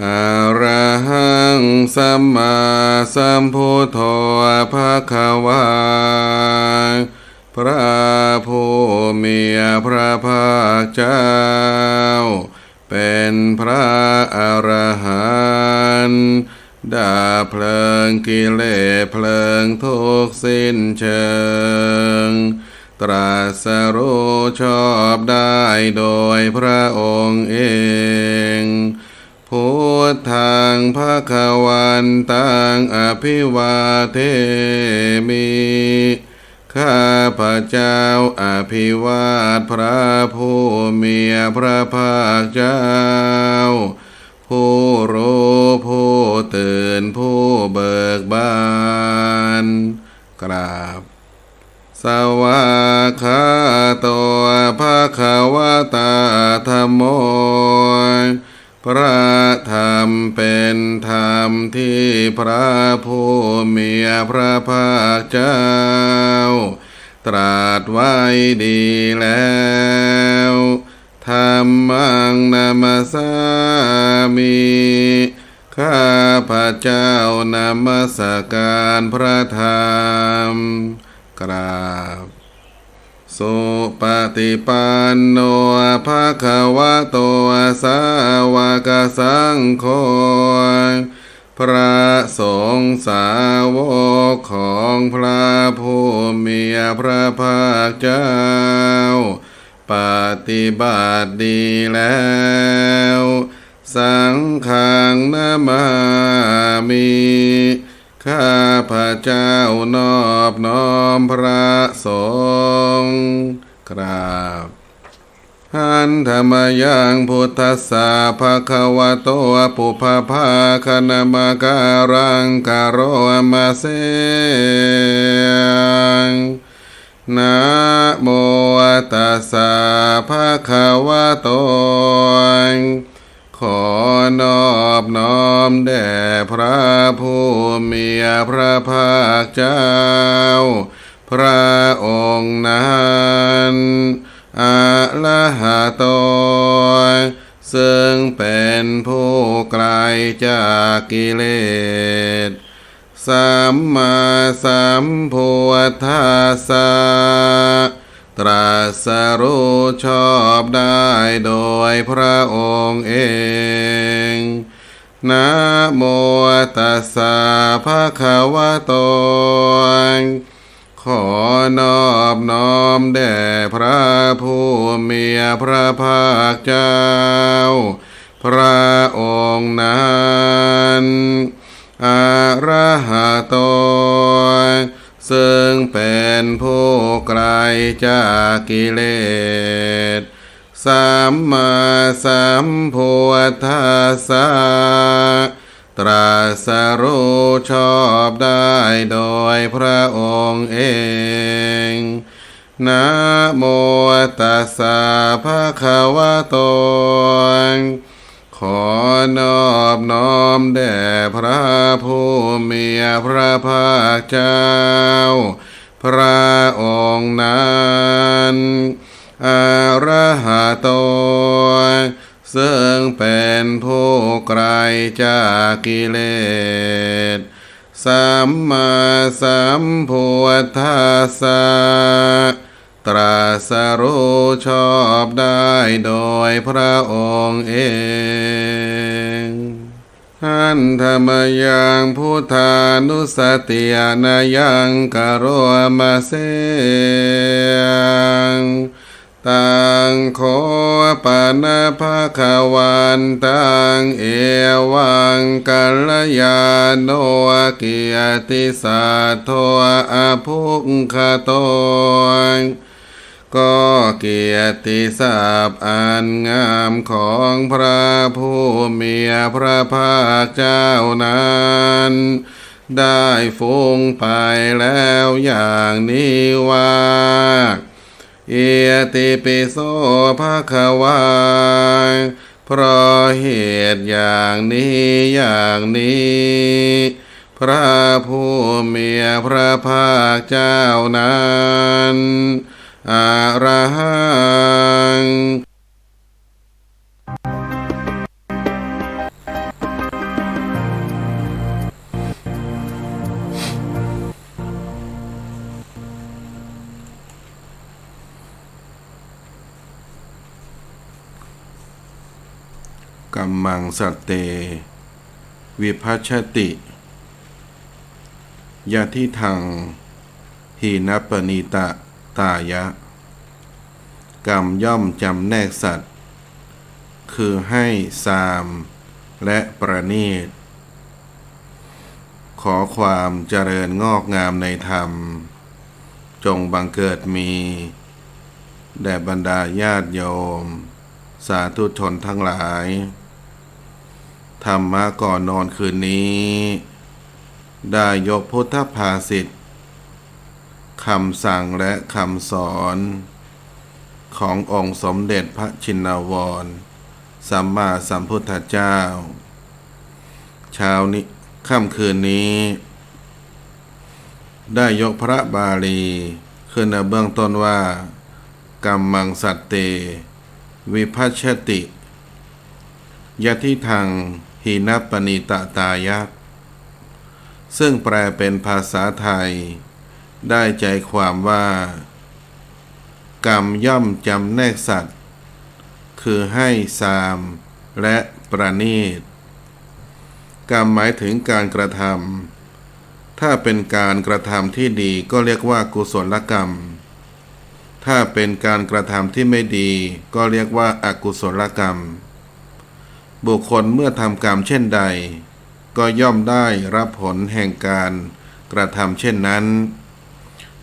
อระหังสัมมาสัมพุทโธภะคะวาพระผู้มีพระภาคเจ้า เป็นพระอรหันต์ดาเพลิงกิเลสเพลิงทุกสิ้นเชิง ตรัสรู้ชอบได้โดยพระองค์เอง พุทธังภะควันตังอภิวาเทมิข้าพระเจ้าอภิวาทพระผู้มีพระภาคเจ้า ผู้รู้ผู้ตื่นผู้เบิกบาน กราบ สวากขาโตภะคะขวตาธรรมโม พระธรรมเป็นธรรมที่พระผู้มีพระภาคเจ้า ตรัสไว้ดีแล้วธรรมังนามาสามิข้าพระเจ้านามัสการพระธรรมกราบ สุปฏิปันโนภะควะโตสาวกสังโฆพระสงฆ์สาวกของพระผู้มีพระภาคเจ้า ปฏิบัติดีแล้ว สังฆังนามามิ ข้าพระเจ้านอบน้อมพระสงฆ์กราบหันธรรมยังพุทธสสะภะคะวะโตปุพพาคณมการังกโรมาเสงนะโมตัสสะภะคะวะโต ขอนอบน้อมแด่พระผู้มีพระภาคเจ้า พระองค์นั้นอะละหะโตซึ่งเป็นผู้ไกลจากกิเลส สัมมาสัมพุทธัสสะ ตรัสรู้ชอบได้โดยพระองค์เอง นะโมตัสสะภะคะวะโต ขอนอบน้อมแด่พระผู้มีพระภาคเจ้า พระองค์นั้นอรหะโต ซึ่งเป็นผู้ไกลจากกิเลสสัมมาสัมพุทธัสสะตรัสรู้ชอบได้โดยพระองค์เองนะโมตัสสะภะคะวะโต อนอบน้อมแด่พระผู้มีพระภาคเจ้า พระองค์นั้นอระหะโตซึ่งเป็นผู้ไกลจากกิเลส สัมมาสัมพุทธัสสะ ตรัสรู้ชอบได้โดยพระองค์เองหันธรรมยังพุทธานุสติยานายังกโรมาเสงตังโคปนาภาคาวันตังเอวังกัลยาโนกิยติสัทโทอาภุคคโต ก็เกียรติศัพท์อันงามของพระผู้มีพระภาคเจ้านั้น ได้ฟุ้งไปแล้วอย่างนี้ว่าเอติปิโสภาควาเพราะเหตุอย่างนี้อย่างนี้ พระผู้มีพระภาคเจ้านั้น อะระหังกัมมังสัตเต วิพัชติยาทิทางหีนปณีตะ ตายะ กรรมย่อมจำแนกสัตว์ คือให้สามและประณีต ขอความเจริญงอกงามในธรรม จงบังเกิดมี แด่บรรดาญาติโยม สาธุชนทั้งหลาย ธรรมะก่อนนอนคืนนี้ ได้ยกพุทธภาษิต คำสั่งและคำสอน ขององค์สมเด็จพระชินวร สัมมาสัมพุทธเจ้า เช้านี้ค่ำคืนนี้ ได้ยกพระบาลี ขึ้นในเบื้องต้นว่า กัมมังสัตเต วิพัชชติยะทิทางหีนปณิตตายะ ซึ่งแปลเป็นภาษาไทย ได้ใจความว่า กรรมย่อมจำแนกสัตว์ คือให้สามและประณีต กรรมหมายถึงการกระทำถ้าเป็นการกระทำที่ดีก็เรียกว่ากุศลกรรม ถ้าเป็นการกระทำที่ไม่ดีก็เรียกว่าอากุศลกรรม บุคคลเมื่อทำกรรมเช่นใด ก็ย่อมได้รับผลแห่งการกระทำเช่นนั้น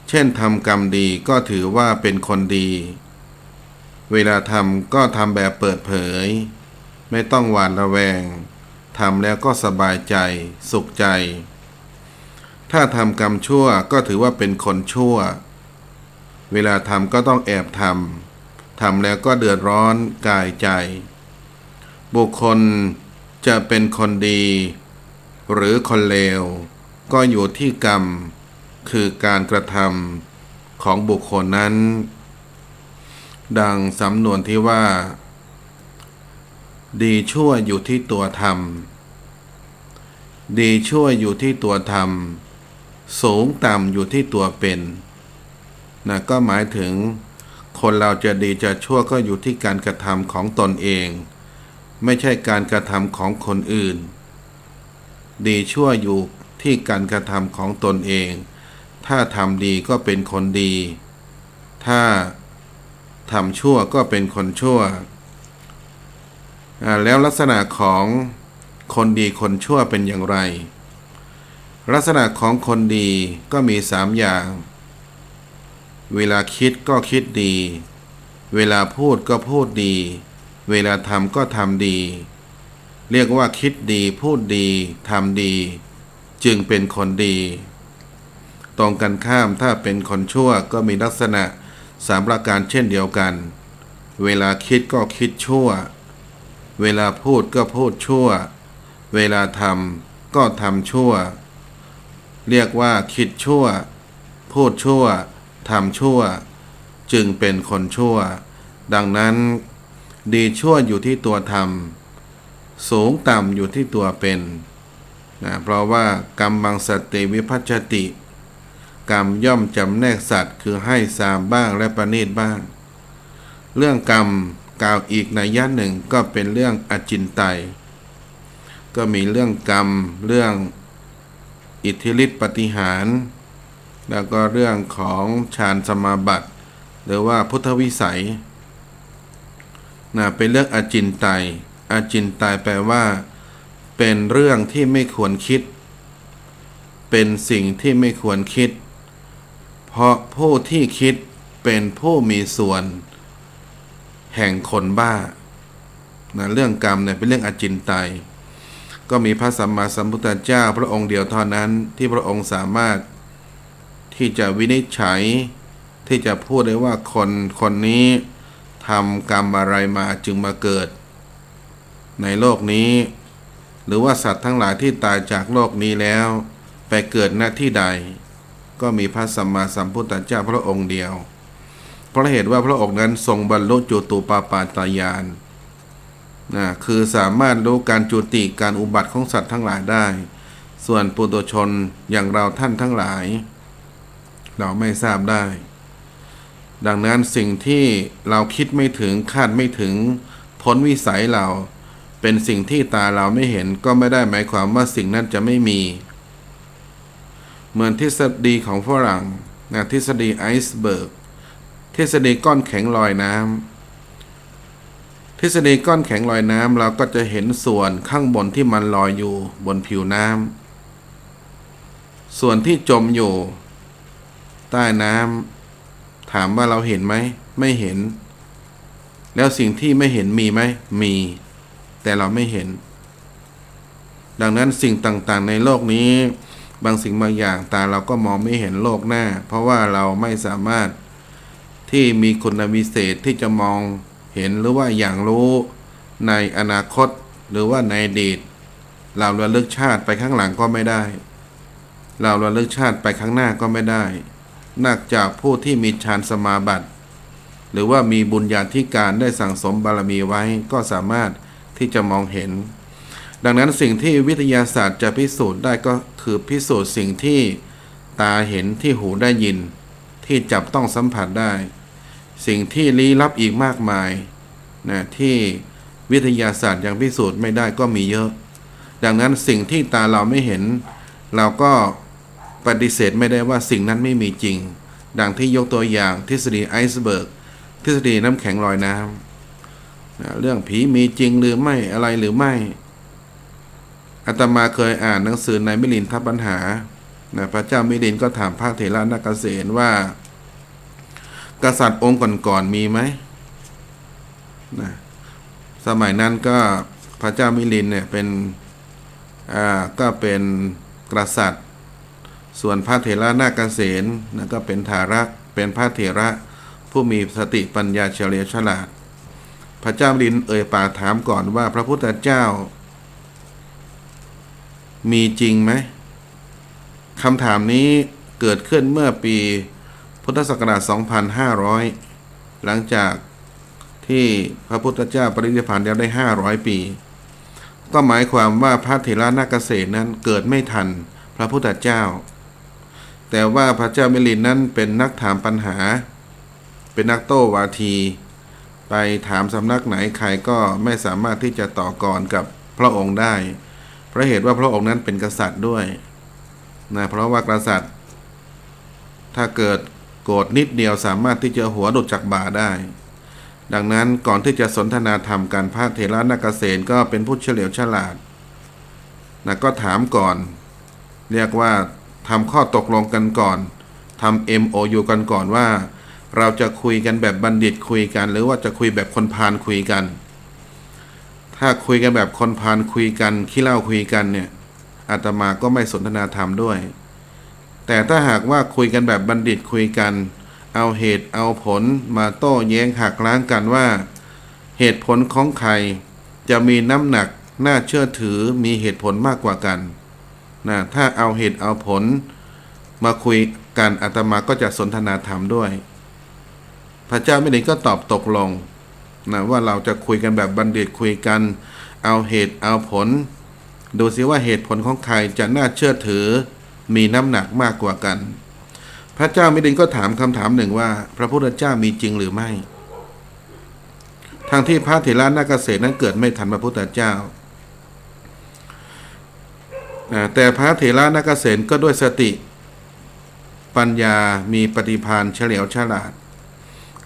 เช่นทำกรรมดีก็ถือว่าเป็นคนดี เวลาทำก็ทำแบบเปิดเผย ไม่ต้องหวาดระแวงทำแล้วก็สบายใจ สุขใจ ถ้าทำกรรมชั่วก็ถือว่าเป็นคนชั่ว เวลาทำก็ต้องแอบทำทำแล้วก็เดือดร้อนกายใจ บุคคลจะเป็นคนดี หรือคนเลว ก็อยู่ที่กรรม คือการกระทำของบุคคลนั้น ดังสำนวนที่ว่า ดีชั่วอยู่ที่ตัวทำดีชั่วอยู่ที่ตัวทำสูงต่ำอยู่ที่ตัวเป็นนะก็หมายถึงคนเราจะดีจะชั่วก็อยู่ที่การกระทำของตนเอง ไม่ใช่การกระทำของคนอื่น ดีชั่วอยู่ที่การกระทำของตนเอง ถ้าทำดีก็เป็นคนดี ถ้าทำชั่วก็เป็นคนชั่ว แล้วลักษณะของคนดีคนชั่วเป็นอย่างไร ลักษณะของคนดีก็มีสามอย่าง เวลาคิดก็คิดดี เวลาพูดก็พูดดี เวลาทำก็ทำดี เรียกว่าคิดดีพูดดีทำดี จึงเป็นคนดี ตรงกันข้ามถ้าเป็นคนชั่วก็มีลักษณะสามประการเช่นเดียวกัน เวลาคิดก็คิดชั่ว เวลาพูดก็พูดชั่ว เวลาทำก็ทำชั่ว เรียกว่าคิดชั่ว พูดชั่วทำชั่ว จึงเป็นคนชั่ว ดังนั้น ดีชั่วอยู่ที่ตัวทำสูงต่ำอยู่ที่ตัวเป็นนะเพราะว่ากรรมบางสติวิพัชติ กรรมย่อมจำแนกสัตว์ คือให้สามบ้างและประณีตบ้าง เรื่องกรรมกล่าวอีกในย่านหนึ่งก็เป็นเรื่องอจินไตย ก็มีเรื่องกรรม เรื่องอิทธิฤทธิปฏิหาร แล้วก็เรื่องของฌานสมาบัติ หรือว่าพุทธวิสัยนะเป็นเรื่องอจินไตยอจินไตยแปลว่า เป็นเรื่องที่ไม่ควรคิด เป็นสิ่งที่ไม่ควรคิด เพราะผู้ที่คิดเป็นผู้มีส่วน แห่งคนบ้านะเรื่องกรรมเนี่ยเป็นเรื่องอจินไตย ก็มีพระสัมมาสัมพุทธเจ้า พระองค์เดียวเท่านั้นที่พระองค์สามารถที่จะวินิจฉัยที่จะพูดได้ว่าคนคนนี้ทำกรรมอะไรมาจึงมาเกิด ในโลกนี้ หรือว่าสัตว์ทั้งหลายที่ตายจากโลกนี้แล้ว ไปเกิดหน้าที่ใด ก็มีพระสัมมาสัมพุทธเจ้าพระองค์เดียว เพราะเหตุว่าพระองค์นั้นทรงบรรลุจุตูปาปาตายานนะคือสามารถรู้การจุติการอุบัติของสัตว์ทั้งหลายได้ ส่วนปุถุชนอย่างเราท่านทั้งหลาย เราไม่ทราบได้ ดังนั้นสิ่งที่เราคิดไม่ถึงคาดไม่ถึงพ้นวิสัยเราเป็นสิ่งที่ตาเราไม่เห็นก็ไม่ได้หมายความว่าสิ่งนั้นจะไม่มี เหมือนทฤษฎีของฝรั่งนะทฤษฎีไอซ์เบิร์กทฤษฎีก้อนแข็งลอยน้ำทฤษฎีก้อนแข็งลอยน้ำเราก็จะเห็นส่วนข้างบนที่มันลอยอยู่บนผิวน้ำส่วนที่จมอยู่ ใต้น้ำถามว่าเราเห็นไหม ไม่เห็น แล้วสิ่งที่ไม่เห็นมีไหมมี แต่เราไม่เห็น ดังนั้นสิ่งต่างๆในโลกนี้ บางสิ่งบางอย่างตาเราก็มองไม่เห็นโลกหน้า เพราะว่าเราไม่สามารถที่มีคุณวิเศษที่จะมองเห็นหรือว่าอย่างรู้ในอนาคตหรือว่าในอดีต เราระลึกชาติไปข้างหลังก็ไม่ได้ เราระลึกชาติไปข้างหน้าก็ไม่ได้นอกจากผู้ที่มีฌานสมาบัติ หรือว่ามีบุญญาธิการได้สั่งสมบารมีไว้ก็สามารถที่จะมองเห็น ดังนั้นสิ่งที่วิทยาศาสตร์จะพิสูจน์ได้ก็คือพิสูจน์สิ่งที่ตาเห็นที่หูได้ยิน ที่จับต้องสัมผัสได้ สิ่งที่ลี้ลับอีกมากมายนะที่วิทยาศาสตร์ยังพิสูจน์ไม่ได้ก็มีเยอะ ดังนั้นสิ่งที่ตาเราไม่เห็น เราก็ปฏิเสธไม่ได้ว่าสิ่งนั้นไม่มีจริง ดังที่ยกตัวอย่างทฤษฎีไอซ์เบิร์กทฤษฎีน้ำแข็งลอยน้ำนะเรื่องผีมีจริงหรือไม่อะไรหรือไม่ อาตมาเคยอ่านหนังสือในมิลินทัพปัญหานะพระเจ้ามิลินก็ถามพระเถระนักเกษตรว่า กษัตริย์องค์ก่อนๆมีไหมนะสมัยนั้นก็พระเจ้ามิลินเนี่ยเป็นอ่าก็เป็นกษัตริย์ ส่วนพระเถระนาคเกษนนะก็เป็นทาระเป็นพระเถระผู้มีสติปัญญาเฉลียวฉลาด พระเจ้ามิลินเอ่ยปากถามก่อนว่าพระพุทธเจ้า มีจริงไหมคำถามนี้เกิดขึ้นเมื่อปีพุทธศักราช 2500 หลังจากที่พระพุทธเจ้าปรินิพพานแล้วได้ 500 ปี ก็หมายความว่าพระเถระนาคเกษตรนั้นเกิดไม่ทันพระพุทธเจ้า แต่ว่าพระเจ้ามิลินนั้นเป็นนักถามปัญหา เป็นนักโต้วาที ไปถามสำนักไหนใครก็ไม่สามารถที่จะต่อกรกับพระองค์ได้ เพราะเหตุว่าพระองค์นั้นเป็นกษัตริย์ด้วยนะเพราะว่ากษัตริย์ ถ้าเกิดโกรธนิดเดียวสามารถที่จะหัวหลุดจากบ่าได้ ดังนั้นก่อนที่จะสนทนาธรรมกันพระเถระนักเกษตรก็เป็นผู้เฉลียวฉลาดนะก็ถามก่อน เรียกว่าทำข้อตกลงกันก่อนทำ MOU กันก่อนว่า เราจะคุยกันแบบบัณฑิตคุยกัน หรือว่าจะคุยแบบคนพาลคุยกัน ถ้าคุยกันแบบคนพาลคุยกันขี้เล่าคุยกันเนี่ยอาตมาก็ไม่สนทนาธรรมด้วย แต่ถ้าหากว่าคุยกันแบบบัณฑิตคุยกัน เอาเหตุเอาผลมาโต้แย้งหักล้างกันว่า เหตุผลของใคร จะมีน้ำหนักน่าเชื่อถือมีเหตุผลมากกว่ากันนะถ้าเอาเหตุเอาผล มาคุยกันอาตมาก็จะสนทนาธรรมด้วย พระเจ้าไม่ได้ก็ตอบตกลง นะว่าเราจะคุยกันแบบบัณฑิตคุยกัน เอาเหตุเอาผล ดูซิว่าเหตุผลของใครจะน่าเชื่อถือมีน้ำหนักมากกว่ากัน พระเจ้ามิดินก็ถามคำถามหนึ่งว่า พระพุทธเจ้ามีจริงหรือไม่ทางที่พระเถระนาเกษตรนั้นเกิดไม่ทันพระพุทธเจ้า แต่พระเถระนาเกษตรก็ด้วยสติ ปัญญามีปฏิภาณเฉลียวฉลาด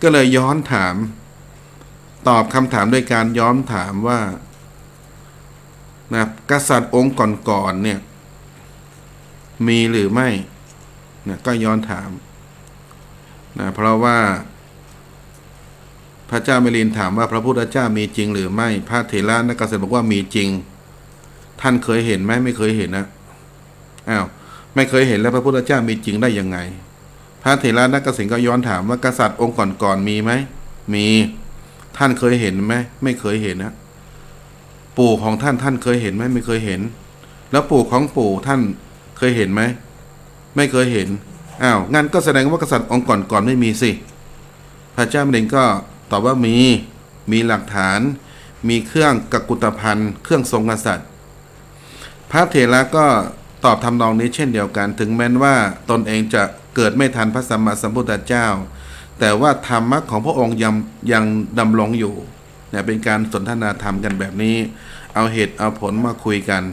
ก็เลยย้อนถาม ตอบคำถามโดยการย้อนถามว่านะกษัตริย์องค์ก่อนๆเนี่ย มีหรือไม่นะก็ย้อนถามนะเพราะว่า พระเจ้ามิลินถามว่าพระพุทธเจ้ามีจริงหรือไม่ พระเถระนักเกษตรบอกว่ามีจริง ท่านเคยเห็นไหมไม่เคยเห็นนะอ้าวไม่เคยเห็นแล้วพระพุทธเจ้ามีจริงได้ยังไง พระเถระนักเกษตรก็ย้อนถามว่ากษัตริย์องค์ก่อนๆมีไหมมี ท่านเคยเห็นไหมไม่เคยเห็นนะปู่ของท่านท่านเคยเห็นไหมไม่เคยเห็น แล้วปู่ของปู่ท่านเคยเห็นไหมไม่เคยเห็นอ้าวงั้นก็แสดงว่ากษัตริย์องค์ก่อนๆไม่มีสิ พระเจ้าเองก็ตอบว่ามีมีหลักฐาน มีเครื่องกกุตภัณฑ์เครื่องทรงกษัตริย์ พระเถระก็ตอบทำนองนี้เช่นเดียวกัน ถึงแม้นว่าตนเองจะเกิดไม่ทันพระสัมมาสัมพุทธเจ้า แต่ว่าธรรมะของพระองค์ยังยังดำรงอยู่เนี่ยเป็นการสนทนาธรรมกันแบบนี้ เอาเหตุเอาผลมาคุยกัน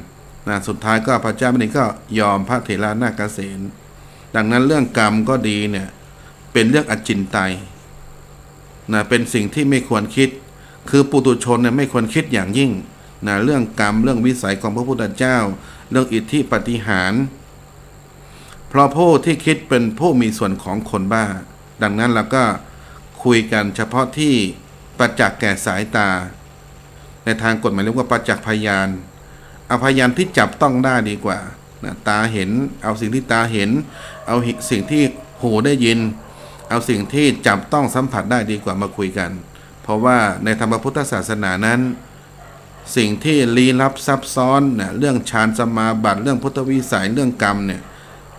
นะสุดท้ายก็พระเจ้าแผ่นก็ยอมพระเถระนาคเกษดังนั้นเรื่องกรรมก็ดีเนี่ยเป็นเรื่องอจินไตยนะเป็นสิ่งที่ไม่ควรคิด คือปุตุชนเนี่ยไม่ควรคิดอย่างยิ่งนะเรื่องกรรมเรื่องวิสัยของพระพุทธเจ้า เรื่องอิทธิปฏิหาร เพราะผู้ที่คิดเป็นผู้มีส่วนของคนบ้า ดังนั้นเราก็คุยกันเฉพาะที่ประจักษ์แก่สายตา ในทางกฎหมายเรียกว่าประจักษ์พยานเอาพยานที่จับต้องได้ดีกว่านะตาเห็น เอาสิ่งที่ตาเห็น เอาสิ่งที่หูได้ยิน เอาสิ่งที่จับต้องสัมผัสได้ดีกว่ามาคุยกัน เพราะว่าในธรรมพุทธศาสนานั้น สิ่งที่ลี้ลับซับซ้อนเนี่ยเรื่องฌานสมาบัติเรื่องพุทธวิสัยเรื่องกรรมเนี่ย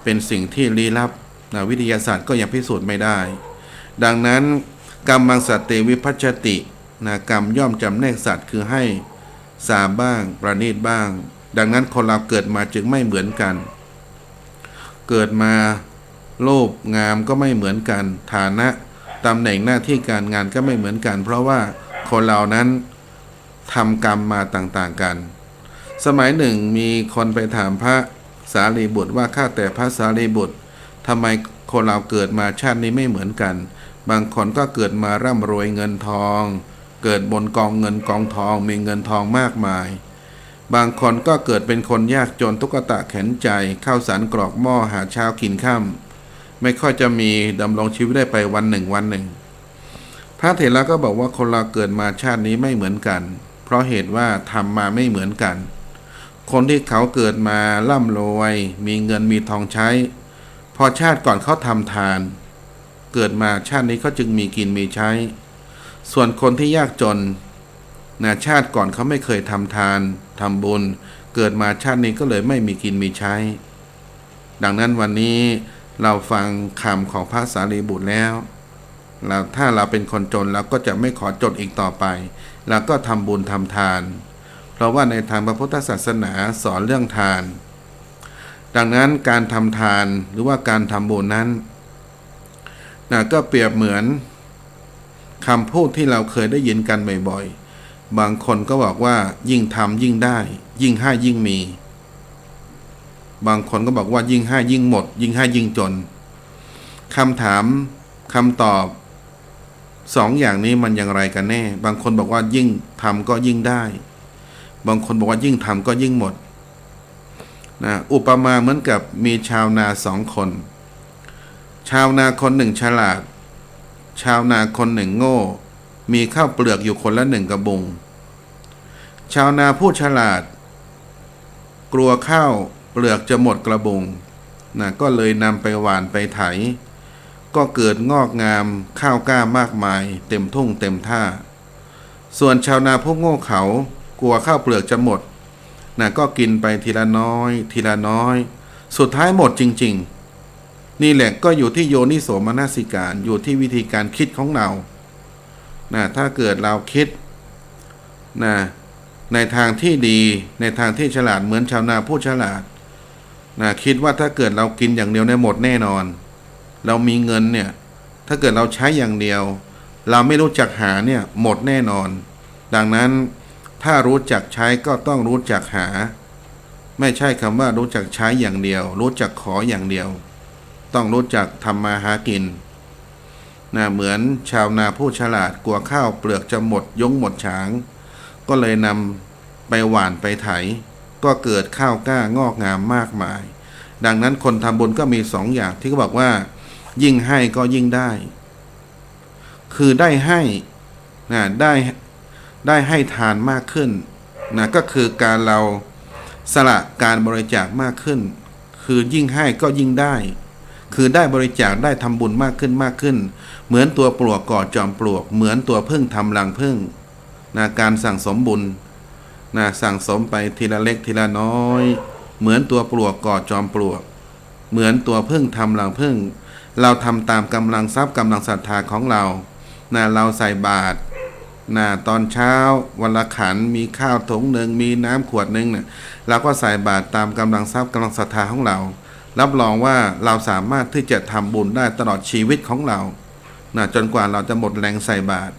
เป็นสิ่งที่ลี้ลับ นะวิทยาศาสตร์ก็ยังพิสูจน์ไม่ได้ ดังนั้นกรรมบางสัตเตวิพัชตินะกรรมย่อมจำแนกสัตว์คือให้สามบ้าง ประณีตบ้าง ดังนั้นคนเราเกิดมาจึงไม่เหมือนกัน เกิดมาโลภงามก็ไม่เหมือนกัน ฐานะตำแหน่งหน้าที่การงานก็ไม่เหมือนกัน เพราะว่าคนเรานั้นทำกรรมมาต่างๆกัน สมัยหนึ่งมีคนไปถามพระสารีบุตรว่าข้าแต่พระสารีบุตร ทำไมคนเราเกิดมาชาตินี้ไม่เหมือนกัน บางคนก็เกิดมาร่ำรวยเงินทอง เกิดบนกองเงินกองทองมีเงินทองมากมาย บางคนก็เกิดเป็นคนยากจนทุกตะแขนใจข้าวสารกรอกหม้อหาเช้ากินข้ามไม่ค่อยจะมีดำรงชีวิตได้ไปวันหนึ่งวันหนึ่ง พระเถระก็บอกว่าคนเราเกิดมาชาตินี้ไม่เหมือนกัน เพราะเหตุว่าทำมาไม่เหมือนกัน คนที่เขาเกิดมาร่ำรวย มีเงินมีทองใช้ อชาติก่อนเขาทำทาน เกิดมาชาตินี้เขาจึงมีกินมีใช้ ส่วนคนที่ยากจนนะชาติก่อนเขาไม่เคยทำทานทำบุญ เกิดมาชาตินี้ก็เลยไม่มีกินมีใช้ ดังนั้นวันนี้เราฟังคำของพระสารีบุตรแล้วเราถ้าเราเป็นคนจนเราก็จะไม่ขอจนอีกต่อไปเราก็ทำบุญทำทาน เพราะว่าในทางพระพุทธศาสนาสอนเรื่องทาน ดังนั้นการทำทานหรือว่าการทำบุญนั้นนะก็เปรียบเหมือนคำพูดที่เราเคยได้ยินกันบ่อยๆ บางคนก็บอกว่ายิ่งทำยิ่งได้ ยิ่งให้ยิ่งมี บางคนก็บอกว่ายิ่งให้ยิ่งหมด ยิ่งให้ยิ่งจนคำถามคำตอบสองอย่างนี้มันอย่างไรกันแน่ บางคนบอกว่ายิ่งทำก็ยิ่งได้ บางคนบอกว่ายิ่งทำก็ยิ่งหมด นะอุปมาเหมือนกับมีชาวนาสองคน ชาวนาคนหนึ่งฉลาด ชาวนาคนหนึ่งโง่ มีข้าวเปลือกอยู่คนละหนึ่งกระบุง ชาวนาผู้ฉลาด กลัวข้าวเปลือกจะหมดกระบุงนะก็เลยนำไปหวานไปไถ ก็เกิดงอกงามข้าวกล้ามากมาย เต็มทุ่งเต็มท่า ส่วนชาวนาผู้โง่เขากลัวข้าวเปลือกจะหมด นะก็กินไปทีละน้อย ทีละน้อย สุดท้ายหมดจริง ๆ นี่แหละก็อยู่ที่โยนิโสมนสิการอยู่ที่วิธีการคิดของเรานะถ้าเกิดเราคิดนะในทางที่ดีในทางที่ฉลาดเหมือนชาวนาผู้ฉลาดนะคิดว่าถ้าเกิดเรากินอย่างเดียวเนี่ยหมดแน่นอน เรามีเงินเนี่ยถ้าเกิดเราใช้อย่างเดียว เราไม่รู้จักหาเนี่ยหมดแน่นอน ดังนั้น ถ้ารู้จักใช้ก็ต้องรู้จักหา ไม่ใช่คำว่ารู้จักใช้อย่างเดียว รู้จักขออย่างเดียว ต้องรู้จักทำมาหากินนะเหมือนชาวนาผู้ฉลาดกลัวข้าวเปลือกจะหมดยงหมดฉาง ก็เลยนำไปหว่านไปไถ ก็เกิดข้าวกล้างอกงามมากมาย ดังนั้นคนทำบุญก็มีสองอย่างที่เขาบอกว่า ยิ่งให้ก็ยิ่งได้ คือได้ให้นะได้ ได้ให้ทานมากขึ้นนะก็คือการเราสละการบริจาคมากขึ้น คือยิ่งให้ก็ยิ่งได้ คือได้บริจาคได้ทำบุญมากขึ้นมากขึ้น เหมือนตัวปลวกก่อจอมปลวก เหมือนตัวพึ่งทำรังพึ่งนะการสั่งสมบุญนะสั่งสมไปทีละเล็กทีละน้อย เหมือนตัวปลวกก่อจอมปลวก เหมือนตัวพึ่งทำรังพึ่ง เราทำตามกำลังทรัพย์กำลังศรัทธาของเรานะเราใส่บาตร นะตอนเช้าวันละขันมีข้าวถุงหนึ่งมีน้ำขวดหนึ่งเนี่ยเราก็ใส่บาตรตามกำลังทรัพย์กำลังศรัทธาของเรา รับรองว่าเราสามารถที่จะทำบุญได้ตลอดชีวิตของเรานะจนกว่าเราจะหมดแรงใส่บาตร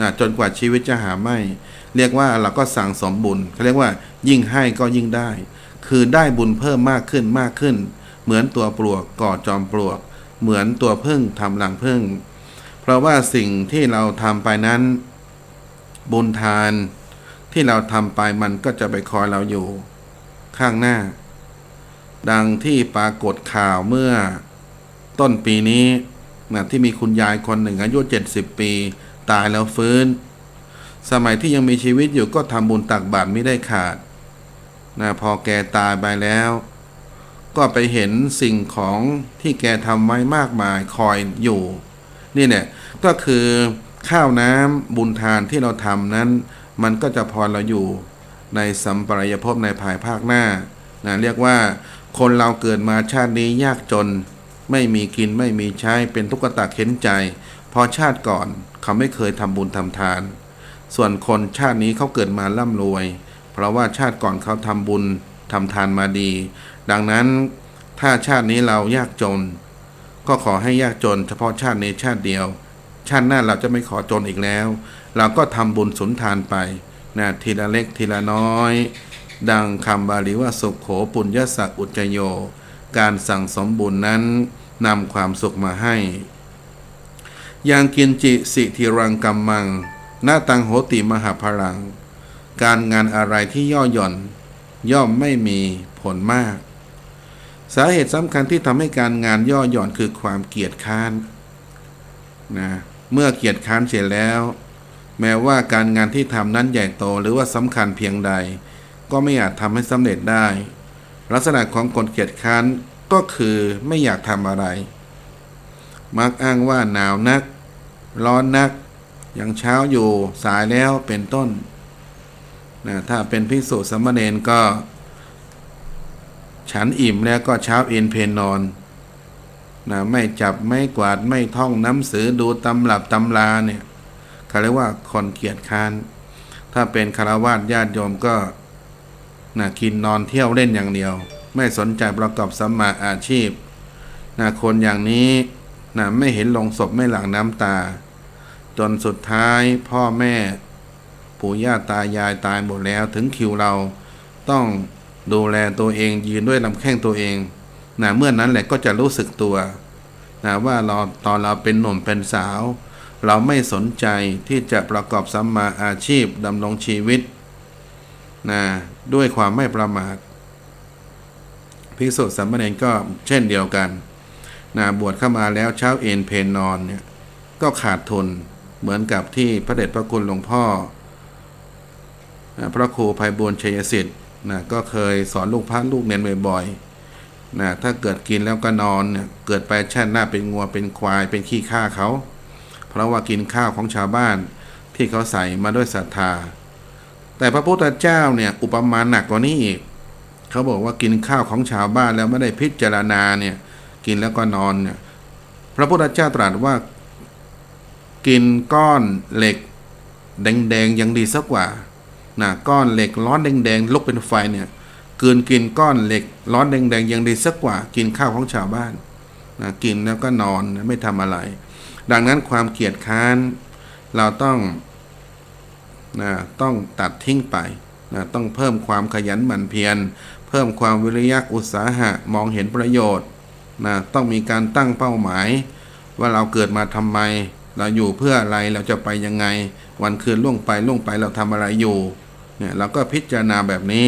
นะจนกว่าชีวิตจะหาไม่ เรียกว่าเราก็สั่งสมบุญเขาเรียกว่ายิ่งให้ก็ยิ่งได้ คือได้บุญเพิ่มมากขึ้นมากขึ้น เหมือนตัวปลวกก่อจอมปลวก เหมือนตัวพึ่งทำรังพึ่ง เพราะว่าสิ่งที่เราทำไปนั้น บุญทาน ที่เราทำไปมันก็จะไปคอยเราอยู่ ข้างหน้า ดังที่ปรากฏข่าวเมื่อ ต้นปีนี้นะที่มีคุณยายคนหนึ่งอายุ 70 ปี ตายแล้วฟื้น สมัยที่ยังมีชีวิตอยู่ก็ทำบุญตักบาตรไม่ได้ขาดนะพอแกตายไปแล้ว ก็ไปเห็นสิ่งของที่แกทำไว้มากมายคอยอยู่ นี่เนี่ยก็คือ ข้าวน้ำบุญทานที่เราทำนั้น มันก็จะพอเราอยู่ในสัมปรายภพในภายภาคหน้านะเรียกว่าคนเราเกิดมาชาตินี้ยากจน ไม่มีกินไม่มีใช้เป็นทุกขตาเข็นใจ พอชาติก่อนเขาไม่เคยทำบุญทำทาน ส่วนคนชาตินี้เขาเกิดมาร่ำรวย เพราะว่าชาติก่อนเขาทำบุญทำทานมาดี ดังนั้นถ้าชาตินี้เรายากจน ก็ขอให้ยากจนเฉพาะชาตินี้ชาติเดียว ชาติหน้าเราจะไม่ขอจนอีกแล้ว เราก็ทำบุญสุนทานไปนะทีละเล็กทีละน้อย ดังคำบาลีว่าสุขโขปุญญสักอุจโย การสั่งสมบุญนั้นนำความสุขมาให้ย่างกินจิสิทิรังกัมมังหน้าตังโหติมหาพลัง การงานอะไรที่ย่อหย่อน ย่อมไม่มีผลมาก สาเหตุสำคัญที่ทำให้การงานย่อหย่อนคือความเกียจค้านนะ เมื่อเกียจค้านเสร็จแล้ว แม้ว่าการงานที่ทำนั้นใหญ่โตหรือว่าสำคัญเพียงใด ก็ไม่อาจทำให้สำเร็จได้ ลักษณะของคนเกียจค้านก็คือไม่อยากทำอะไร มักอ้างว่าหนาวนัก ร้อนนัก ยังเช้าอยู่สายแล้วเป็นต้นนะถ้าเป็นพิสุสามเณรก็ ฉันอิ่มแล้วก็เช้าเอ็นเพนนอน นะไม่จับไม่กวาดไม่ท่องน้ำสือดูตำหลับตำลาเนี่ยเขาเรียกว่าคนเกียจค้าน ถ้าเป็นคารวาสญาติโยมก็นะกินนอนเที่ยวเล่นอย่างเดียว ไม่สนใจประกอบสัมมาอาชีพนะคนอย่างนี้นะไม่เห็นลงศพไม่หลั่งน้ำตา จนสุดท้ายพ่อแม่ปู่ย่าตายายตายหมดแล้วถึงคิวเราต้องดูแลตัวเองยืนด้วยลำแข้งตัวเอง นะเมื่อนนั้นแหละก็จะรู้สึกตัวนะว่าเราตอนเราเป็นหนุ่มเป็นสาว เราไม่สนใจที่จะประกอบสัมมาอาชีพดำรงชีวิตนะด้วยความไม่ประมาทภิกษุสามเณรก็เช่นเดียวกันนะบวชเข้ามาแล้วเช้าเอนเพนนอนเนี่ยก็ขาดทุนเหมือนกับที่พระเดชพระคุณหลวงพ่อ พระครูภัยบุญชัยสิทธิ์นะก็เคยสอนลูกพระลูกเนนบ่อยๆ นะถ้าเกิดกินแล้วก็นอนเกิดไปชาติหน้าเป็นงัวเป็นควายเป็นขี้ข้าเขา เพราะว่ากินข้าวของชาวบ้านที่เขาใส่มาด้วยศรัทธา แต่พระพุทธเจ้าเนี่ยอุปมาหนักกว่านี้อีกเขาบอกว่ากินข้าวของชาวบ้านแล้วไม่ได้พิจารณาเนี่ยกินแล้วก็นอนเนี่ยพระพุทธเจ้าตรัสว่า กินก้อนเหล็ก แดงๆยังดีสักกว่านะก้อนเหล็กร้อนแดงๆลุกเป็นไฟเนี่ย กืนกินก้อนเหล็ก ร้อนแดงๆยังดีสักกว่ากินข้าวของชาวบ้านนะกินแล้วก็นอนไม่ทำอะไร ดังนั้นความเกียจค้านเราต้องนะต้องตัดทิ้งไปนะต้องเพิ่มความขยันหมั่นเพียร เพิ่มความวิริยะอุตสาหะมองเห็นประโยชน์นะต้องมีการตั้งเป้าหมาย ว่าเราเกิดมาทำไม เราอยู่เพื่ออะไรเราจะไปยังไง วันคืนล่วงไปล่วงไปเราทำอะไรอยู่เนี่ยเราก็พิจารณาแบบนี้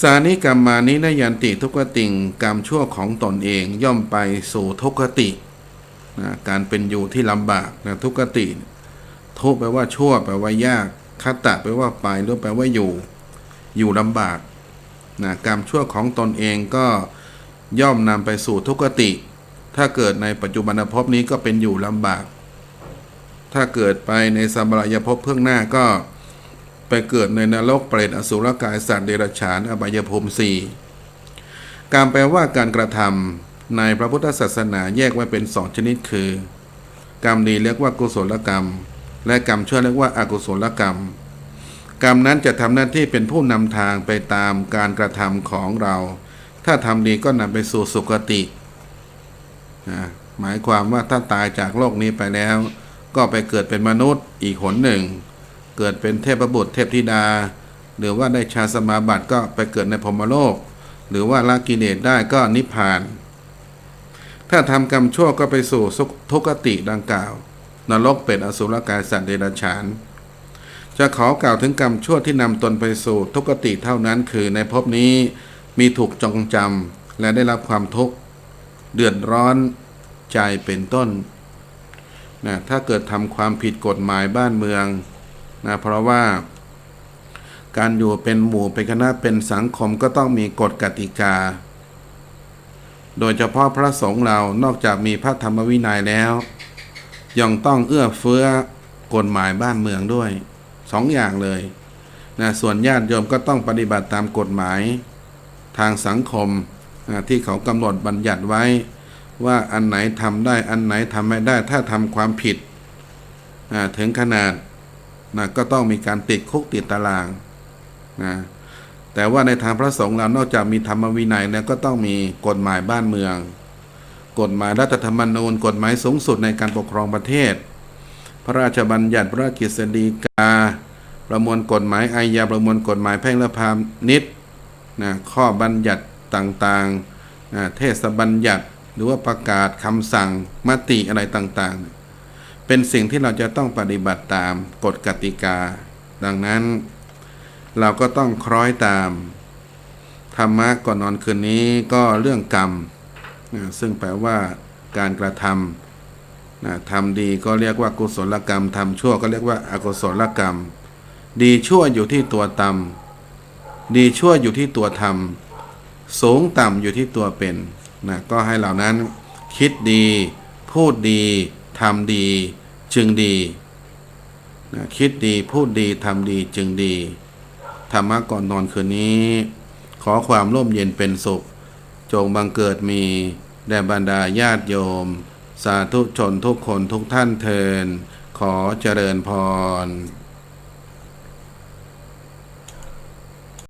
สานิกรรมานินยันติทุกติงกรรมชั่วของตนเองย่อมไปสู่ทุกตินะการเป็นอยู่ที่ลำบากนะทุกติทุกแปลว่าชั่วแปลว่ายากคัตตะแปลว่าไปหรือแปลว่าอยู่ อยู่ลำบากนะกรรมชั่วของตนเองก็ย่อมนำไปสู่ทุกติ ถ้าเกิดในปัจจุบันภพนี้ก็เป็นอยู่ลำบาก ถ้าเกิดไปในสัมปรายภพเพื่องหน้าก็ ไปเกิดในนรกเปรตอสุรกายสัตว์เดรัจฉานอบายภูมิสี่การแปลว่าการกระทำในพระพุทธศาสนาแยกไว้เป็นสองชนิดคือ กรรมดีเรียกว่ากุศลกรรม และกรรมชั่วเรียกว่าอากุศลกรรม กรรมนั้นจะทำหน้าที่เป็นผู้นำทางไปตามการกระทำของเรา ถ้าทำดีก็นำไปสู่สุคตินะหมายความว่าถ้าตายจากโลกนี้ไปแล้ว ก็ไปเกิดเป็นมนุษย์อีกหนหนึ่ง เกิดเป็นเทพบุตรเทพธิดา หรือว่าได้ชาสมาบัติก็ไปเกิดในพรหมโลก หรือว่าละกิเลสได้ก็นิพพาน ถ้าทำกรรมชั่วก็ไปสู่ทุกติดังกล่าว นรกเป็นอสุรกายสัตว์เดรัจฉาน จะขอกล่าวถึงกรรมชั่วที่นำตนไปสู่ทุกติเท่านั้นคือในภพนี้มีถูกจองจำและได้รับความทุกข์เดือดร้อนใจเป็นต้นนะถ้าเกิดทำความผิดกฎหมายบ้านเมือง นะเพราะว่าการอยู่เป็นหมู่เป็นคณะเป็นสังคมก็ต้องมีกฎกติกา โดยเฉพาะพระสงฆ์เรานอกจากมีพระธรรมวินัยแล้ว ยังต้องเอื้อเฟื้อกฎหมายบ้านเมืองด้วยสองอย่างเลยนะส่วนญาติโยมก็ต้องปฏิบัติตามกฎหมาย ทางสังคมนะที่เขากำหนดบัญญัติไว้ ว่าอันไหนทำได้อันไหนทำไม่ได้ถ้าทำความผิดอ่าถึงขนาด นะก็ต้องมีการติดคุกติดตารางนะแต่ว่าในทางพระสงฆ์เรานอกจากมีธรรมวินัยแล้วก็ต้องมีกฎหมายบ้านเมือง กฎหมายรัฐธรรมนูญ กฎหมายสูงสุดในการปกครองประเทศ พระราชบัญญัติพระราชกฤษฎีกา ประมวลกฎหมายอาญาประมวลกฎหมายแพ่งและพาณิชย์นะข้อบัญญัติต่างๆนะเทศบัญญัติหรือว่าประกาศคำสั่งมติอะไรต่างๆ เป็นสิ่งที่เราจะต้องปฏิบัติตามกฎกติกา ดังนั้น เราก็ต้องคล้อยตาม ธรรมะก่อนนอนคืนนี้ก็เรื่องกรรม ซึ่งแปลว่าการกระทำนะทำดีก็เรียกว่ากุศลกรรมทำชั่วก็เรียกว่าอกุศลกรรม ดีชั่วอยู่ที่ตัวตำดีชั่วอยู่ที่ตัวทำสูงต่ำอยู่ที่ตัวเป็นนะก็ให้เหล่านั้นคิดดี พูดดีทำดี จึงดีนะคิดดีพูดดีทำดีจึงดีธรรมะก่อนนอนคืนนี้ ขอความร่มเย็นเป็นสุข จงบังเกิดมีแด่บรรดาญาติโยม สาธุชนทุกคนทุกท่านเทินขอเจริญพร